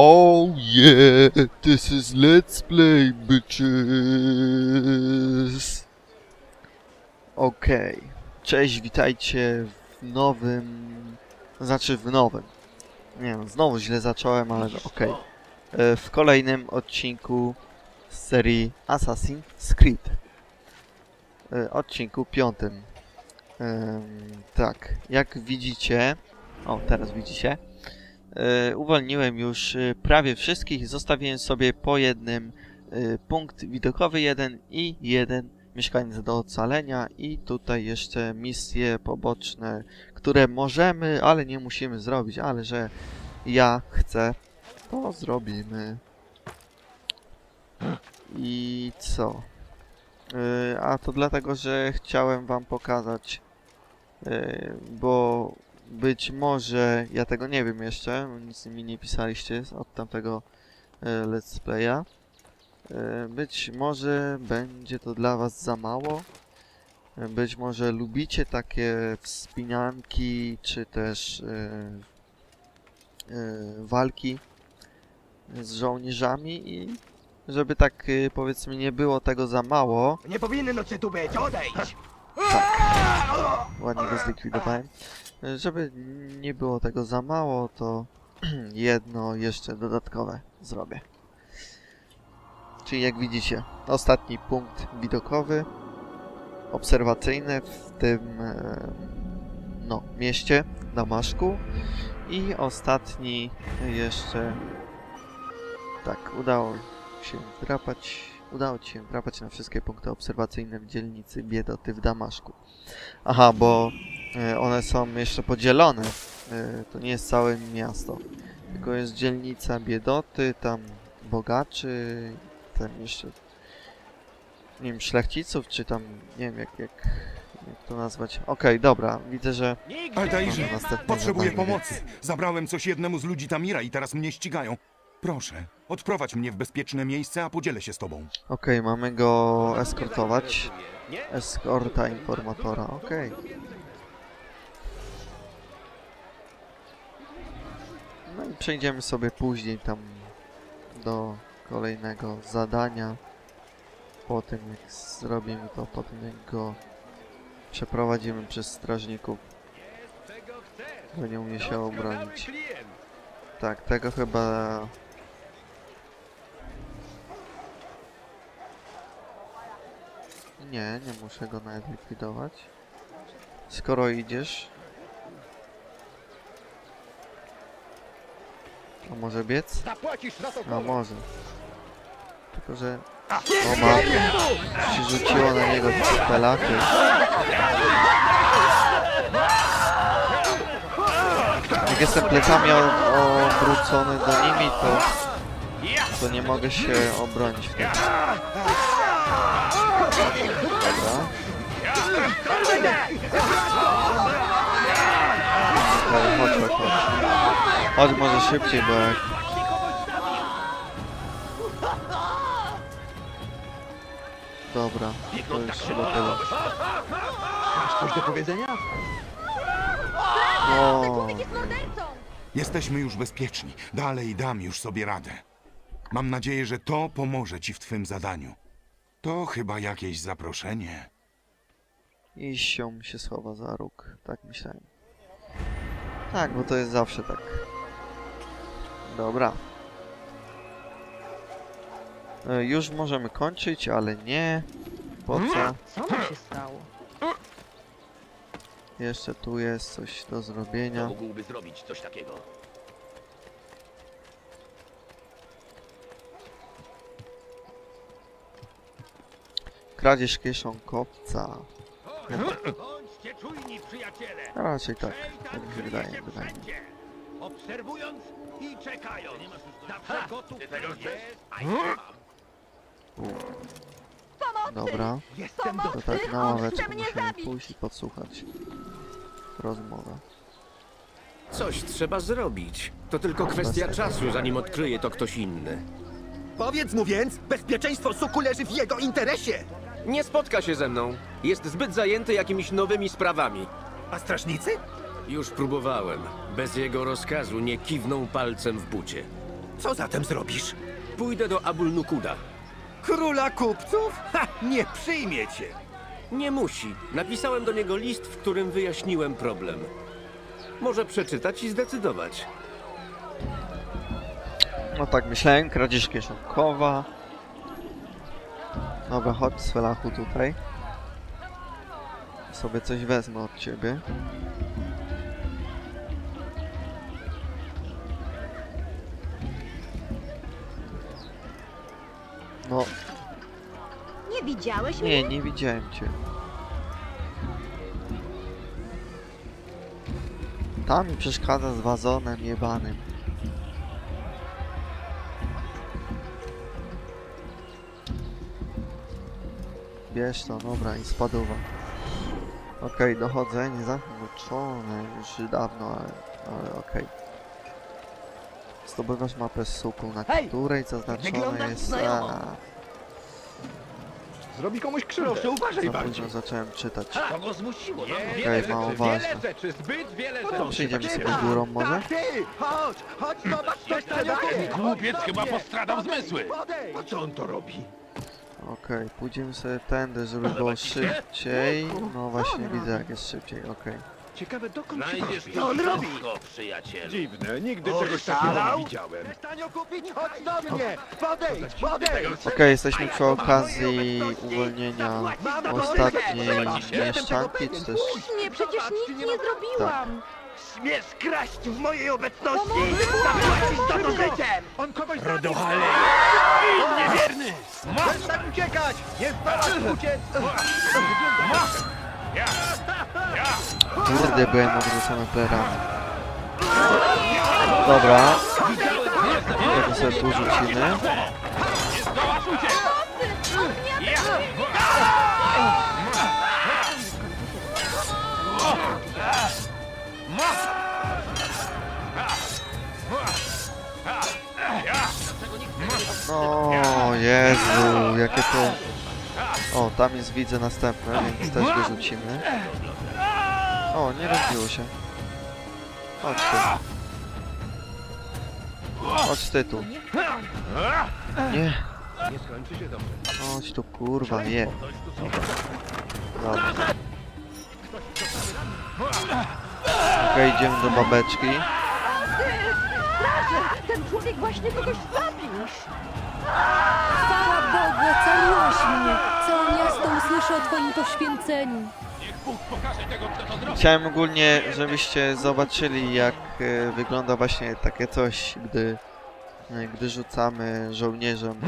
Oh yeah, this is Let's Play bitches. Okej, cześć, witajcie w nowym, znaczy w nowym. Nie wiem, znowu źle zacząłem, ale no, okej. E, W kolejnym odcinku z serii Assassin's Creed. E, Odcinku piątym. Tak, jak widzicie, o teraz widzicie, uwolniłem już e, prawie wszystkich, zostawiłem sobie po jednym e, punkt widokowy jeden i jeden mieszkaniec do ocalenia i tutaj jeszcze misje poboczne, które możemy, ale nie musimy zrobić, ale że ja chcę, to zrobimy. I co? E, A to dlatego, że chciałem wam pokazać, e, bo być może, ja tego nie wiem jeszcze, nic mi nie pisaliście od tamtego e, let's playa. E, Być może będzie to dla was za mało. E, Być może lubicie takie wspinanki, czy też walki z żołnierzami i żeby tak powiedzmy nie było tego za mało, Nie powinno cię tu być, odejdź! ładnie go zlikwidowałem. E, Żeby nie było tego za mało, to jedno jeszcze dodatkowe zrobię. Czyli jak widzicie, ostatni punkt widokowy, obserwacyjny w tym e, no, mieście, Damaszku. I ostatni jeszcze, tak, udało się drapać, udało ci się drapać na wszystkie punkty obserwacyjne w dzielnicy Biedoty w Damaszku. Aha, bo one są jeszcze podzielone. E, to nie jest całe miasto. Tylko jest dzielnica Biedoty, tam bogaczy, tam jeszcze nie wiem, szlachciców, czy tam nie wiem jak, jak, jak to nazwać. Okej, dobra, widzę, że Altairze, następne potrzebuję zadanie, pomocy. Zabrałem coś jednemu z ludzi Tamira i teraz mnie ścigają. Proszę, odprowadź mnie w bezpieczne miejsce, a podzielę się z tobą. Okej, mamy go eskortować. Eskorta informatora, okej. No i przejdziemy sobie później tam do kolejnego zadania. Po tym jak zrobimy to, po tym jak go przeprowadzimy przez strażników. Bo nie umie się obronić. Tak, tego chyba Nie, nie muszę go nawet likwidować. Skoro idziesz... A może biec? A może. Tylko, że... O ma... się rzuciło na niego pelachy. Jak jestem plecami obrócony do nimi, to... To nie mogę się obronić wtedy. Chodź może szybciej, bo jak... Dobra, to już chyba tyle. Masz coś do powiedzenia? No, Jesteśmy już bezpieczni. Dalej dam już sobie radę. Mam nadzieję, że to pomoże ci w twym zadaniu. To chyba jakieś zaproszenie. i siom się schowa za róg, tak myślałem. Tak, bo to jest zawsze tak. Dobra. E, Już możemy kończyć, ale nie. Po co? Co mu się stało? Jeszcze tu jest coś do zrobienia. mógłby zrobić coś takiego? Kradzież kieszonkowca. Bądźcie czujni, przyjaciele! A raczej tak, tak mi się wydaje, wydaje mi. Obserwując i czekając. Zawsze gotów Ty tego chcesz? Dobra, Jestem do... to tak na ławeczkę musimy pójść i podsłuchać rozmowę. Coś trzeba zrobić. To tylko kwestia czasu, zanim odkryje to ktoś inny. Powiedz mu więc, bezpieczeństwo suku leży w jego interesie! Nie spotka się ze mną. Jest zbyt zajęty jakimiś nowymi sprawami. A strażnicy? Już próbowałem. Bez jego rozkazu nie kiwną palcem w bucie. Co zatem zrobisz? Pójdę do Abul Nukuda. Króla kupców? Ha! Nie przyjmie cię! Nie musi. Napisałem do niego list, w którym wyjaśniłem problem. Może przeczytać i zdecydować. No tak myślałem, kradzież kieszonkowa. Dobra, chodź Svelachu tutaj. Sobie coś wezmę od ciebie. No, Nie widziałeś nie, mnie? nie widziałem cię. Tam mi przeszkadza z wazonem jebanym. Bierz to, dobra, i spadowa. Okej, dochodzenie zakończone już dawno, ale, ale okej. Zdobywasz mapę suku, na Hej! której zaznaczone Wyglądasz jest... znajomo. A, Zrobi komuś krzywdę. Uważaj za bardziej. późno zacząłem czytać. To go zmusiło. No, Okej, mało ważne. rzeczy, zbyt wiele Przyjdziemy sobie górą może? Tak, ty! Chodź! Chodź, zobacz, co sprzedaję! Głupiec chyba postradał zmysły. Podejdź! Po co on to robi? Okej, pójdziemy sobie tędy, żeby było szybciej. No właśnie, widzę jak jest szybciej, okej. Ciekawe, dokąd się Znajdziesz bawi. tu Co on robi? wszystko, przyjacielu. Dziwne, nigdy czegoś takiego nie widziałem. Przestań kupić, chodź do mnie! Podejdź, podejdź! Okej, jesteśmy przy okazji uwolnienia ostatniej mieszczanki, czy też... Nie, przecież nic nie zrobiłam. Śmiesz kraść w mojej obecności! Pomocy! Zapłacisz za to życiem! On kogoś zabił! Niewierny! Przestań uciekać! Nie uciec! Kurde, byłem odwrócony plerami. Dobra. Tego sobie tu rzucimy. No, Jezu, jakie to... O, tam jest widzę następne, więc też go rzucimy. O, nie rozbiło się. Chodź tu. Chodź ty tu. Nie. Chodź tu, kurwa, nie. Dobra. Okej, idziemy do babeczki. Straże! Ten człowiek właśnie kogoś zabił. Chwała Bogu, ocaliłeś mnie! Całe miasto usłyszy o Twoim poświęceniu. Chciałem ogólnie, żebyście zobaczyli jak e, wygląda właśnie takie coś, gdy, e, gdy rzucamy żołnierzom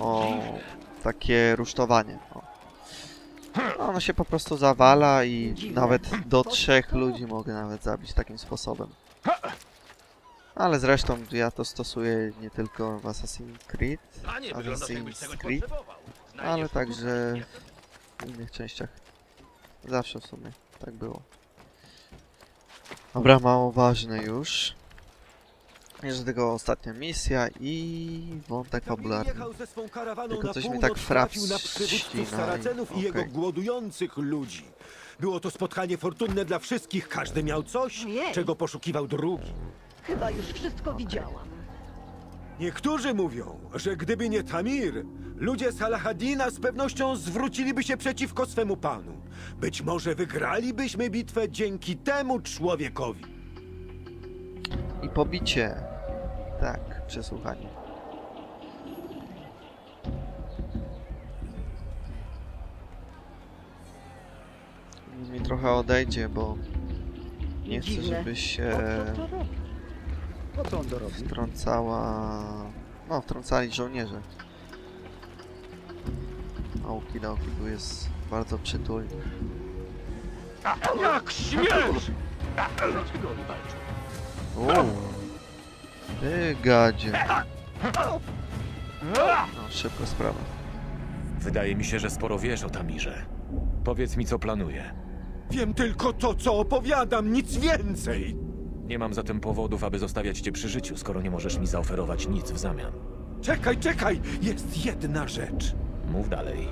o, o takie rusztowanie. O. Ono się po prostu zawala i nawet do trzech ludzi mogę nawet zabić takim sposobem. Ale zresztą ja to stosuję nie tylko w Assassin's Creed, Assassin's Creed, ale także w innych częściach. Zawsze w sumie tak było. Dobra, mało ważne już. Jeszcze tylko ostatnia misja i wątek fabularny. Jechał ze swą karawaną Tylko coś mi tak trafił na przywódców i- Saracenów i jego głodujących ludzi. Było to spotkanie fortunne dla wszystkich. Każdy miał coś, Ojej. czego poszukiwał drugi. Chyba już wszystko widziałam. Niektórzy mówią, że gdyby nie Tamir, ludzie Salahadina z pewnością zwróciliby się przeciwko swemu panu. Być może wygralibyśmy bitwę dzięki temu człowiekowi. I pobicie. Tak, przesłuchanie. Mi trochę odejdzie, bo nie chcę, Dziwne. żeby się co on to robi? wtrącała... No, wtrącali żołnierze. Okidoki, tu jest bardzo przytulnie. Jak śmiesz! Uuu. Ty gadzie. No, szybko sprawa. Wydaje mi się, że sporo wiesz o Tamirze. Powiedz mi, co planuje. Wiem tylko to, co opowiadam, nic więcej. Nie mam zatem powodów, aby zostawiać cię przy życiu, skoro nie możesz mi zaoferować nic w zamian. Czekaj, czekaj, jest jedna rzecz. Mów dalej.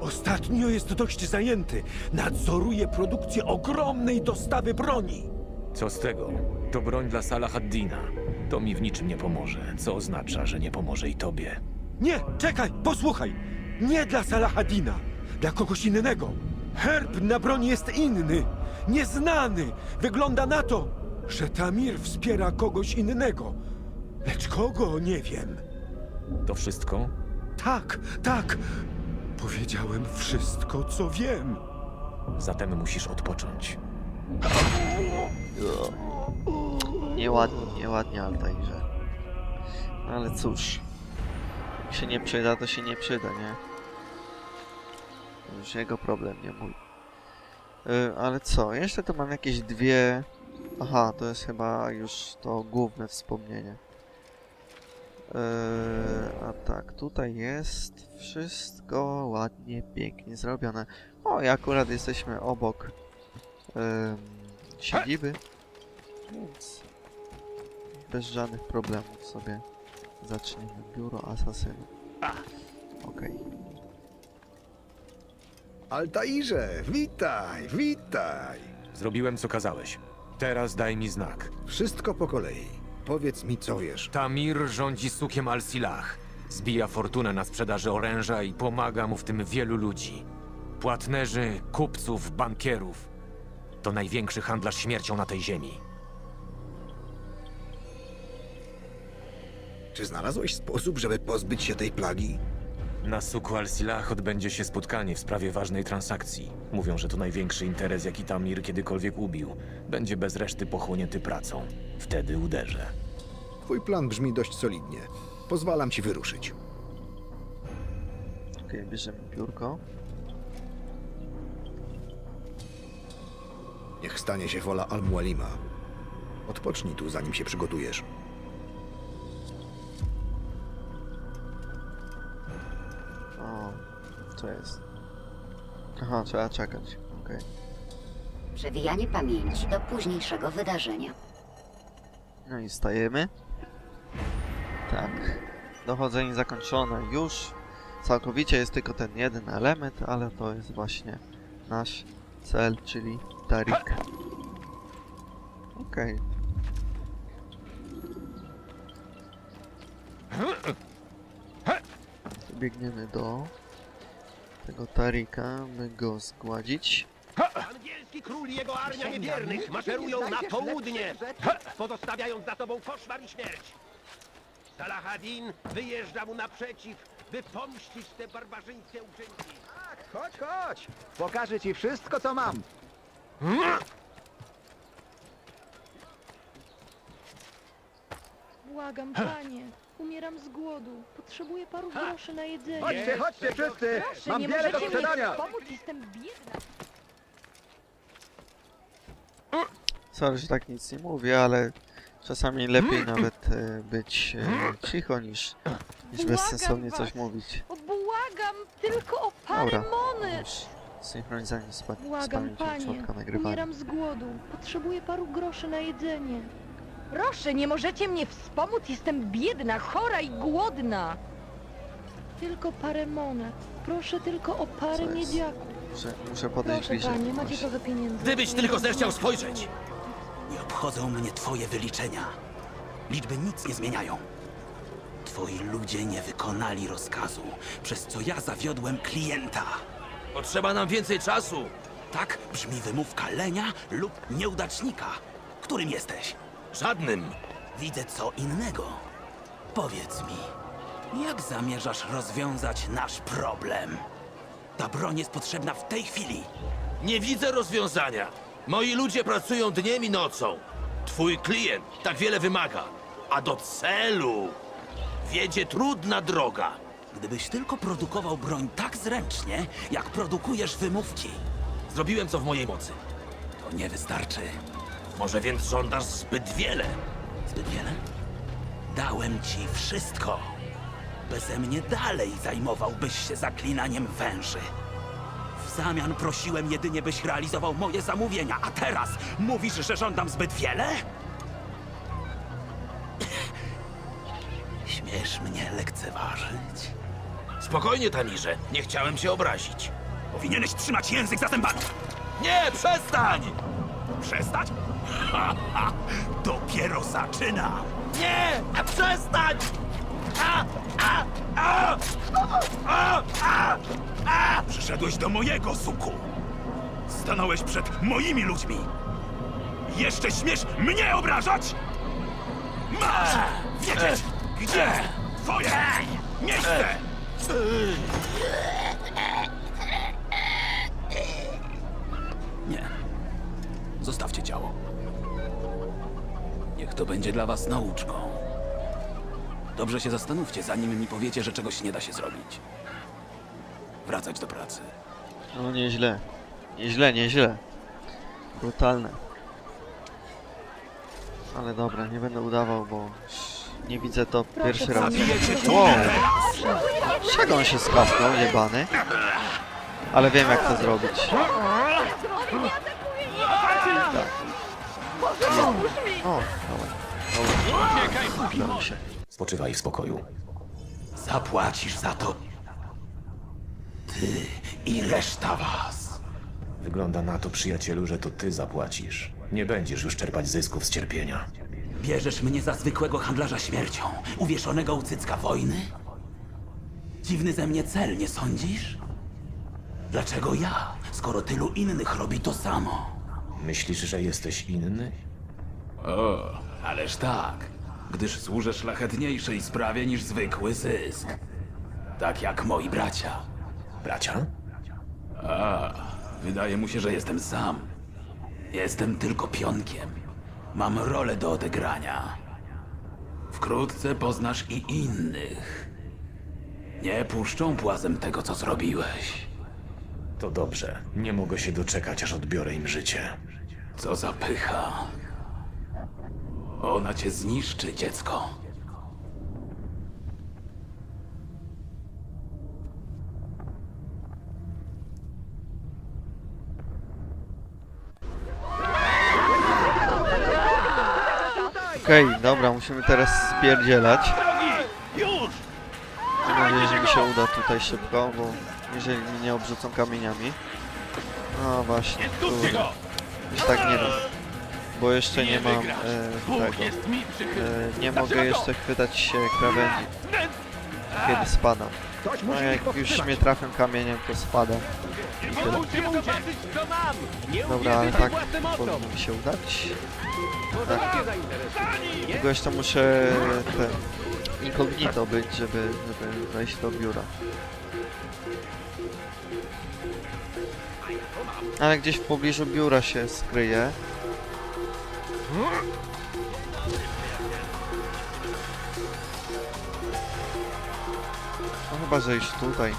Ostatnio jest dość zajęty. Nadzoruje produkcję ogromnej dostawy broni. Co z tego? To broń dla Salahaddina. To mi w niczym nie pomoże, co oznacza, że nie pomoże i tobie. Nie, czekaj, posłuchaj. Nie dla Salahadina, dla kogoś innego. Herb na broni jest inny, nieznany. Wygląda na to, że Tamir wspiera kogoś innego. Lecz kogo, nie wiem. To wszystko? Tak, tak. Powiedziałem wszystko, co wiem. Zatem musisz odpocząć. Nieładnie, nieładnie Altairze. Ale cóż. Jak się nie przyda, to się nie przyda, nie? To już jego problem, nie mój. Y, ale co? Jeszcze tu mam jakieś dwie... Aha, to jest chyba już to główne wspomnienie. Yy, a tak, tutaj jest wszystko ładnie, pięknie zrobione. O, i akurat jesteśmy obok siedziby, więc bez żadnych problemów sobie zaczniemy. Biuro asasyna. Okej. Altairze, witaj, witaj. Zrobiłem, co kazałeś. Teraz daj mi znak. Wszystko po kolei. Powiedz mi, co wiesz. Tamir rządzi sukiem Al-Silah. Zbija fortunę na sprzedaży oręża i pomaga mu w tym wielu ludzi. Płatnerzy, kupców, bankierów. To największy handlarz śmiercią na tej ziemi. Czy znalazłeś sposób, żeby pozbyć się tej plagi? Na suku Al-Silah odbędzie się spotkanie w sprawie ważnej transakcji. Mówią, że to największy interes, jaki Tamir kiedykolwiek ubił. Będzie bez reszty pochłonięty pracą. Wtedy uderzę. Twój plan brzmi dość solidnie. Pozwalam ci wyruszyć. Okej, bierzemy biurko. Niech stanie się wola Al-Mualima. Odpocznij tu, zanim się przygotujesz. Co jest? Aha, trzeba czekać. Okej. Przewijanie pamięci do późniejszego wydarzenia. No i stajemy. Tak. Dochodzenie zakończone już. Całkowicie jest tylko ten jeden element, ale to jest właśnie nasz cel, czyli Tarik. Okej. Biegniemy do tego Tarika, by go zgładzić. Angielski król i jego armia niewiernych maszerują na południe, pozostawiając za sobą koszmar i śmierć. Salahadin wyjeżdża mu naprzeciw, by pomścić te barbarzyńskie uczynki. Chodź, chodź! Pokażę ci wszystko, co mam. Błagam, panie. Umieram z głodu. Potrzebuję paru groszy na jedzenie. Chodźcie, chodźcie wszyscy! Proszę, Mam nie wiele do możecie mi sprzedania! pomóc, jestem biedna. Sorry, że tak nic nie mówię, ale czasami lepiej nawet e, być e, cicho niż, niż bezsensownie coś mówić. O, błagam, tylko o parę Dobra. Już synchronizacja z, pa- z Błagam, pamięcią panie. środka nagrywania. Umieram z głodu. Potrzebuję paru groszy na jedzenie. Proszę, nie możecie mnie wspomóc, jestem biedna, chora i głodna. Tylko parę monet. Proszę tylko o parę Co jest? miedziaków. Muszę, muszę podejść Proszę, bliżej. panie, macie trochę pieniędzy. Gdybyś tylko zechciał spojrzeć. Nie obchodzą mnie twoje wyliczenia. Liczby nic nie zmieniają. Twoi ludzie nie wykonali rozkazu, przez co ja zawiodłem klienta. Potrzeba nam więcej czasu. Tak brzmi wymówka lenia lub nieudacznika. Którym jesteś? Żadnym. Widzę co innego. Powiedz mi, jak zamierzasz rozwiązać nasz problem? Ta broń jest potrzebna w tej chwili. Nie widzę rozwiązania. Moi ludzie pracują dniem i nocą. Twój klient tak wiele wymaga. A do celu wiedzie trudna droga. Gdybyś tylko produkował broń tak zręcznie, jak produkujesz wymówki, Zrobiłem co w mojej mocy. to nie wystarczy. Może więc żądasz zbyt wiele. Zbyt wiele? Dałem ci wszystko. Beze mnie dalej zajmowałbyś się zaklinaniem węży. W zamian prosiłem jedynie, byś realizował moje zamówienia, a teraz mówisz, że żądam zbyt wiele? Śmiesz mnie lekceważyć? Spokojnie, Tamirze. Nie chciałem cię obrazić. Powinieneś trzymać język za zębami. Nie, przestań! Przestać? Dopiero zaczynam. Nie! Przestań! A! A! A! A! A! A! Przyszedłeś do mojego suku! Stanąłeś przed moimi ludźmi! Jeszcze śmiesz mnie obrażać? Masz wiedzieć, gdzie twoje miejsce! Nie. Zostawcie ciało. Niech to będzie dla was nauczką. Dobrze się zastanówcie, zanim mi powiecie, że czegoś nie da się zrobić. Wracać do pracy. No nieźle. Nieźle, nieźle. Brutalne. Ale dobra, nie będę udawał, bo nie widzę to pierwszy raz. Wow! Czego on się skapnął, jebany? Ale wiem jak to zrobić. O, dobra. Dobra. Udało się. Spoczywaj w spokoju. Zapłacisz za to. Ty i reszta was. Wygląda na to, przyjacielu, że to ty zapłacisz. Nie będziesz już czerpać zysków z cierpienia. Bierzesz mnie za zwykłego handlarza śmiercią, uwieszonego u cycka wojny? Dziwny ze mnie cel, nie sądzisz? Dlaczego ja, skoro tylu innych robi to samo? Myślisz, że jesteś inny? O, ależ tak, gdyż służę szlachetniejszej sprawie niż zwykły zysk. Tak jak moi bracia. Bracia? A, wydaje mu się, że jestem sam. Jestem tylko pionkiem. Mam rolę do odegrania. Wkrótce poznasz i innych. Nie puszczą płazem tego, co zrobiłeś. To dobrze. Nie mogę się doczekać, aż odbiorę im życie. Co za pycha. Ona cię zniszczy, dziecko. Okej, dobra, musimy teraz spierdzielać. Mam nadzieję, że mi się uda tutaj szybko, bo jeżeli mnie nie obrzucą kamieniami. No właśnie, kurde. Już tak nie da. Bo jeszcze nie mam e, tego. E, nie mogę jeszcze chwytać się krawędzi. Kiedy spadam. No jak już mnie trafią kamieniem, to spadam. I tyle. Dobra, ale tak powinno mi się udać. Tak. Tylko jeszcze muszę ten incognito być, żeby, żeby wejść do biura. Ale gdzieś w pobliżu biura się skryję. No chyba, że już tutaj.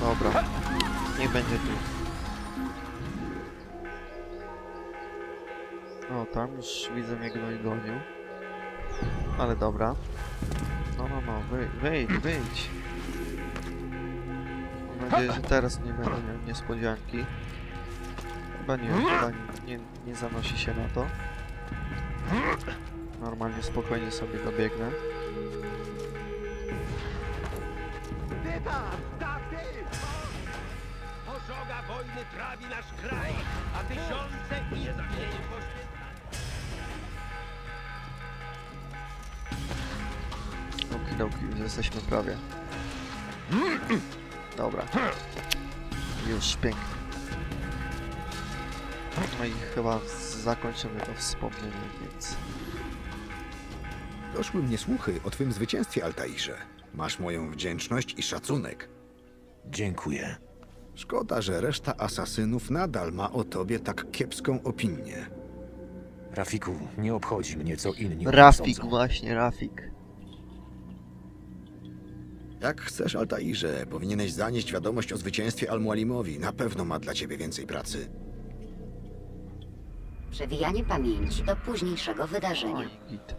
Dobra. Niech będzie tu. O, tam już widzę mnie gnoj gonił. Ale dobra. No, no, no, wyjdź, wyjdź, wyjdź. Mam nadzieję, że teraz nie będę miał niespodzianki. Chyba nie, chyba nie, nie, nie zanosi się na to. Normalnie, spokojnie sobie dobiegnę. Tak! Pożoga wojny trawi nasz kraj, a tysiące i zamieni. Okidoki, już jesteśmy prawie. Dobra. Już pięknie. No i chyba zakończymy to wspomnienie, więc... Doszły mnie słuchy o twym zwycięstwie, Altairze. Masz moją wdzięczność i szacunek. Dziękuję. Szkoda, że reszta asasynów nadal ma o tobie tak kiepską opinię. Rafiku, nie obchodzi mnie, co inni o Rafik, sądzą. właśnie, Rafik. Jak chcesz, Altairze, powinieneś zanieść wiadomość o zwycięstwie Al-Mualimowi. Na pewno ma dla ciebie więcej pracy. Przewijanie pamięci do późniejszego wydarzenia. Oj, git.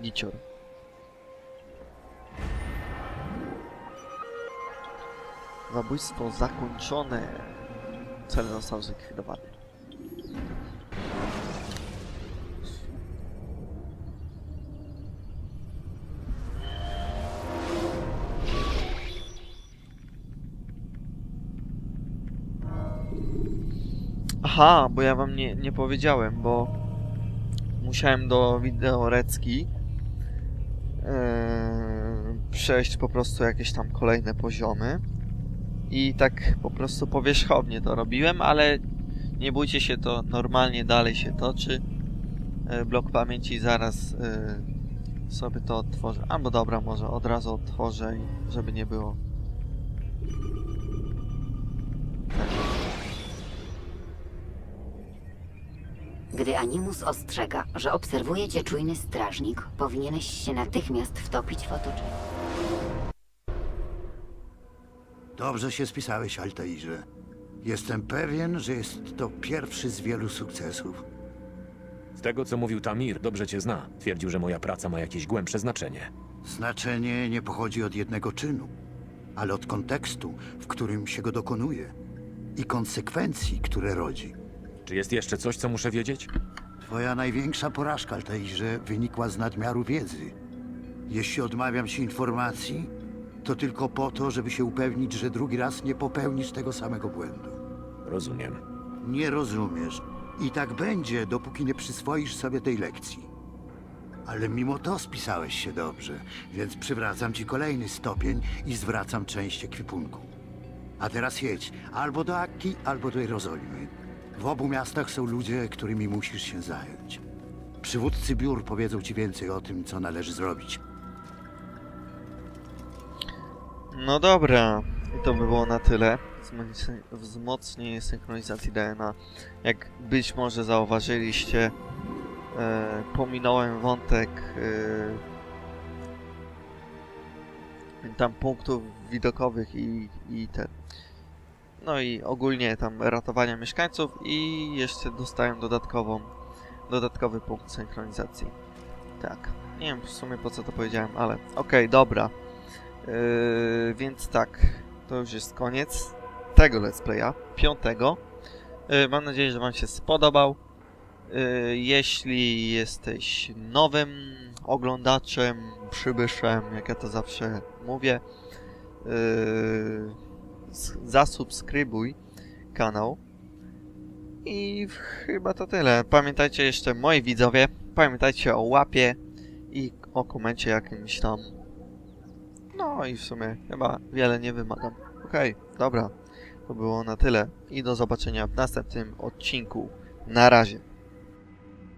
Gicior. Zabójstwo zakończone. Cel został zlikwidowany. Aha, bo ja wam nie, nie powiedziałem, bo musiałem do wideorecki przejść po prostu jakieś tam kolejne poziomy. I tak po prostu powierzchownie to robiłem, ale nie bójcie się, to normalnie dalej się toczy. E, Blok pamięci zaraz e, sobie to odtworzę. Albo dobra, może od razu odtworzę, i żeby nie było. Gdy Animus ostrzega, że obserwuje cię czujny strażnik, powinieneś się natychmiast wtopić w otoczenie. Dobrze się spisałeś, Altairze. Jestem pewien, że jest to pierwszy z wielu sukcesów. Z tego, co mówił Tamir, dobrze cię zna. Twierdził, że moja praca ma jakieś głębsze znaczenie. Znaczenie nie pochodzi od jednego czynu, ale od kontekstu, w którym się go dokonuje i konsekwencji, które rodzi. Czy jest jeszcze coś, co muszę wiedzieć? Twoja największa porażka, Altairze, wynikła z nadmiaru wiedzy. Jeśli odmawiam ci informacji, to tylko po to, żeby się upewnić, że drugi raz nie popełnisz tego samego błędu. Rozumiem. Nie rozumiesz. I tak będzie, dopóki nie przyswoisz sobie tej lekcji. Ale mimo to spisałeś się dobrze, więc przywracam ci kolejny stopień i zwracam część ekwipunku. A teraz jedź albo do Akki, albo do Jerozolimy. W obu miastach są ludzie, którymi musisz się zająć. Przywódcy biur powiedzą ci więcej o tym, co należy zrobić. No dobra, i to by było na tyle. Wzmocnienie- synchronizacji DNA. Jak być może zauważyliście, e, pominąłem wątek e, tam punktów widokowych i, i ten. No i ogólnie tam ratowania mieszkańców i jeszcze dostałem dodatkową, dodatkowy punkt synchronizacji. Tak. Nie wiem w sumie po co to powiedziałem, ale okej, dobra. Yy, więc tak, to już jest koniec tego let's playa, piątego. Yy, mam nadzieję, że Wam się spodobał. Yy, jeśli jesteś nowym oglądaczem, przybyszem, jak ja to zawsze mówię, yy, zasubskrybuj kanał. I chyba to tyle. Pamiętajcie jeszcze, moi widzowie, pamiętajcie o łapie i o komencie jakimś tam no i w sumie chyba wiele nie wymagam. Okej, dobra. To było na tyle i do zobaczenia w następnym odcinku. Na razie.